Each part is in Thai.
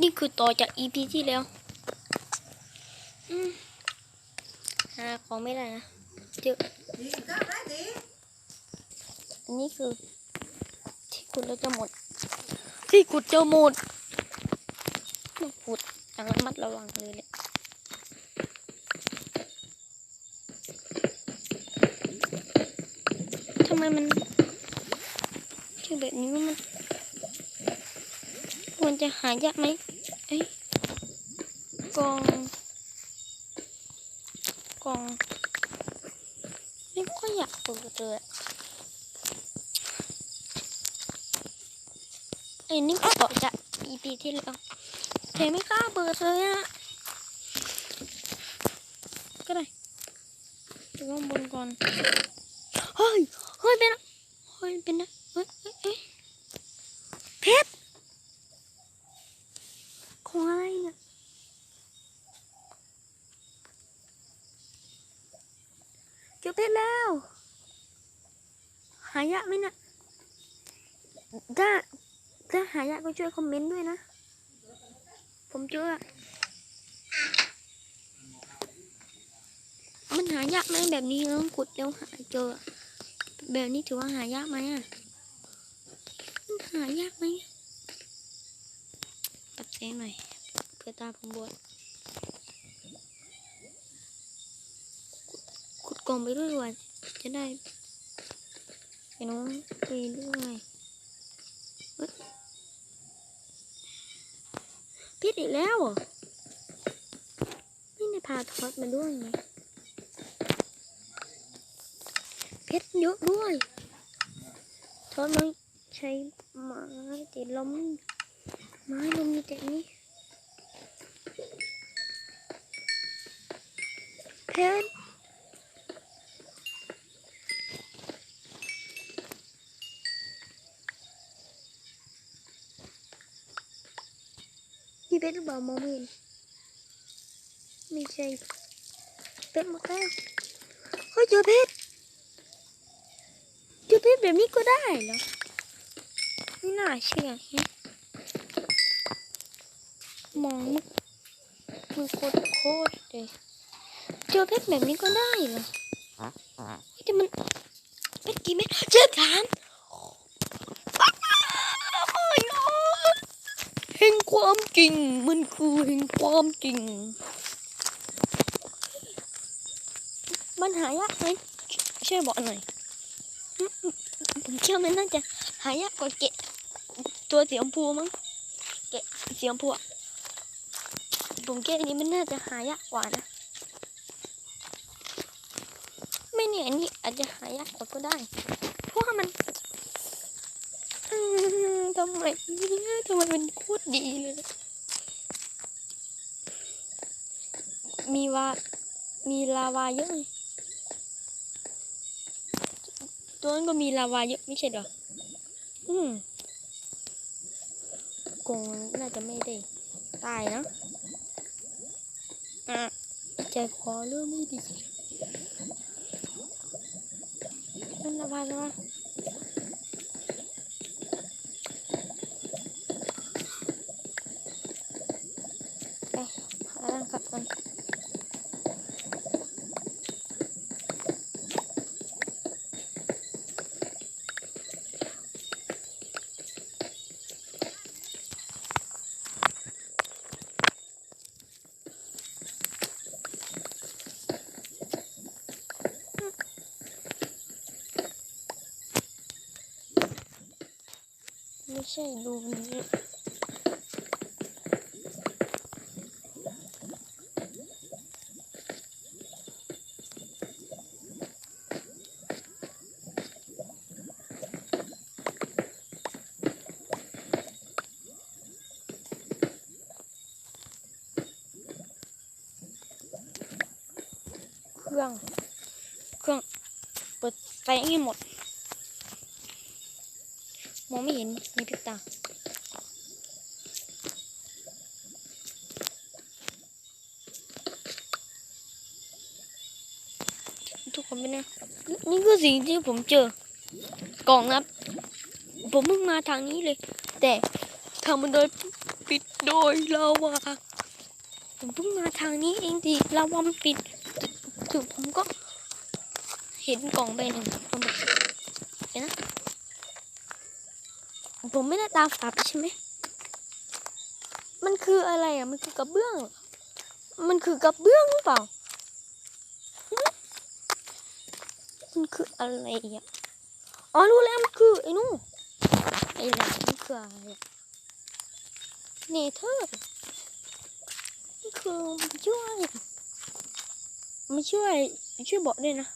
นี่คือต่อจาก EP ที่แล้วอืมหาของไม่ได้นะเจอดีก็ได้ดีอันนี้คือ ที่ขุดแล้วจะหมด ที่ขุดจะหมดต้องขุดอย่างระมัดระวังเลยแหละทำไมมันชื่อแบบนี้มัน ควรจะหายากไหมเอ้ยกองกองไม่ค่อยอยากเปิดเลยไอ้นี่ก็ต่อจาก EP ที่แล้วเทไม่กล้าเปิดเลยอะก็ได้ดูข้างบนก่อนเฮ้ยเฮ้ยเป็นอะเฮ้ยเป็นนะเฮ้ยเฮ้ยเฮ้ยเพชร ของอะไรเนี่ยเจอเพชรแล้ว หายากไหมนะถ้าถ้าหายากก็ช่วยคอมเมนต์ด้วยนะ ผมเจอมันหายากไหมแบบนี้ต้องขุดแล้วหาเจอ แบบนี้ถือว่าหายากไหมอะ มันหายากไหม แสงหน่อย เพื่อตาผมบวดขุดกล่องไปด้วยว่าจะได้ไปน้องไปด้วยพิษอีกแล้วเหรอไม่ได้พาทอดมาด้วยไงเพชรเยอะด้วยทอดมันใช้ไม้ติดลม ม้ลมมีแต่นี้เพชรนี่เพชรหรือเปล่ามองไม่เห็นไม่ใช่เพชรมาแล้วเฮ้ยเจอเพชรเจอเพชรแบบนี้ก็ได้เหรอไม่น่าเชื่อฮะ มองมันโคตรโคตรเลยเจอเพชรแบบนี้ก็ได้เหรอแต่มันเพชรกี่เม็ดเจอสามโอ้ยโอ้ยแห่งความจริงมันคือแห่งความจริง มันหายากไหมช่วยบอกหน่อยผมเชื่อมันน่าจะหายากกว่าเกะตัวเสีชมพูมั้งเกะเสีชมพูอะ ผมเกะอันนี้มันน่าจะหายากกว่านะ ไม่เนี่ยอันนี้อาจจะหายากกว่าก็ได้ เพราะว่ามันทำไมเนี่ยทำไมมันโคตรดีเลย มีวา มีลาวาเยอะเลยตัวนั้นก็มีลาวาเยอะไม่ใช่หรอ อืมกงน่าจะไม่ได้ตายนะ ใจคอเริ่มไม่ดีนั่นลาวาลาวาไปหาร่างกลับกัน ใช่ดูนี้เครื่อง เครื่อง เปิดไฟให้หมด มองไม่เห็นในพริบตาทุกคนเป็นไงนี่คือสิ่งที่ผมเจอกล่องนะครับ ผมเพิ่งมาทางนี้เลย แต่ทางมันโดนปิดโดยลาวาผมเพิ่งมาทางนี้เองทีลาวามันปิดถึงผมก็เห็นกล่องใบหนึ่งเห็นนะ ผมไม่ได้ตาฝาดใช่ไหม มันคืออะไรอะ มันคือกระเบื้อง มันคือกระเบื้องหรือเปล่า มันคืออะไรอะ อ๋อรู้แล้วมันคือไอ้นู่นไอ้แหลมมันคืออะไรเนเธอร์มันคือมันช่วยมันช่วยช่วยบอกด้วยนะ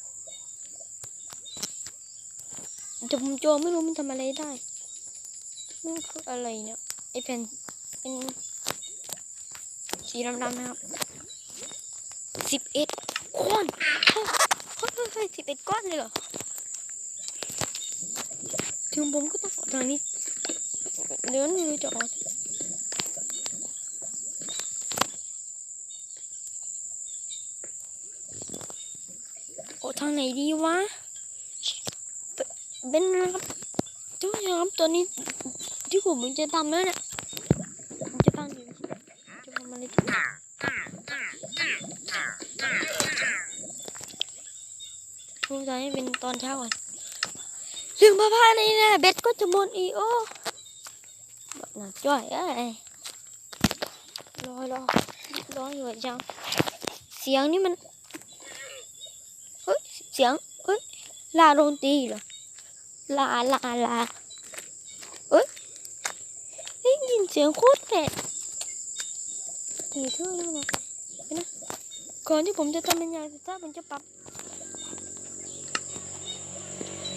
แต่ผมโจไม่รู้มันทำอะไรได้ นคืออะไรเนี่ยไอแผ่นเป็นสีดำๆนะครับสิบเอ็ดก้อนเฮ้ยสิบเอ็ดก้อนเลยเหรอถึงผมก็ต้องออกทางนี้เดี๋ยวไม่รู้จะออกออกทางไหนดีวะเป็นนะครับทุกอย่างครับตอนนี้ ยผมจะตั้งอยู่จะทำอะไรที่ผมจะให้เป็นตอนเช้าก่อนถึงพระพานี่นะเบ็ดก็จะหม เสียงโคตรแปลกนี่เธอยังไงนะก่อนที่ผมจะทำเป็นยางถ้าผมจะปรับ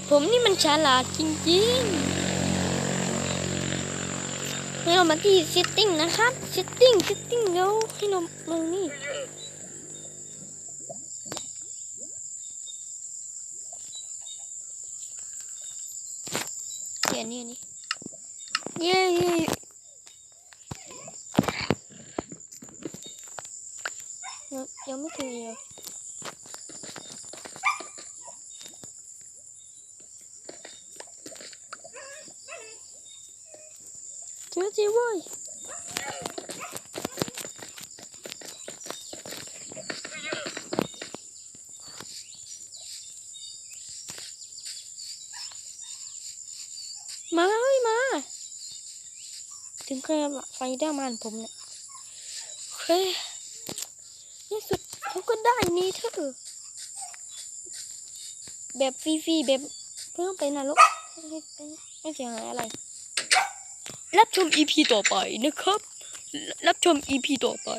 ผมนี่มันฉลาดจริงๆให้เรามาที่ setting นะครับ setting setting แล้วให้เรามานี่เดี๋ยวนี้อันนี้เย้ เย้ยังยังไม่ถึงเลยเจอจีเว้ยมาเฮ้ยมา ถึงเคยไฟได้มานผมเนี่ยเฮ้ ที่สุดเขาก็ได้นี่เธอแบบฟรีๆแบบเพิ่งไปนรกไม่ไม่เสียหายอะไร รับชม EP ต่อไปนะครับ รับชม EP ต่อไป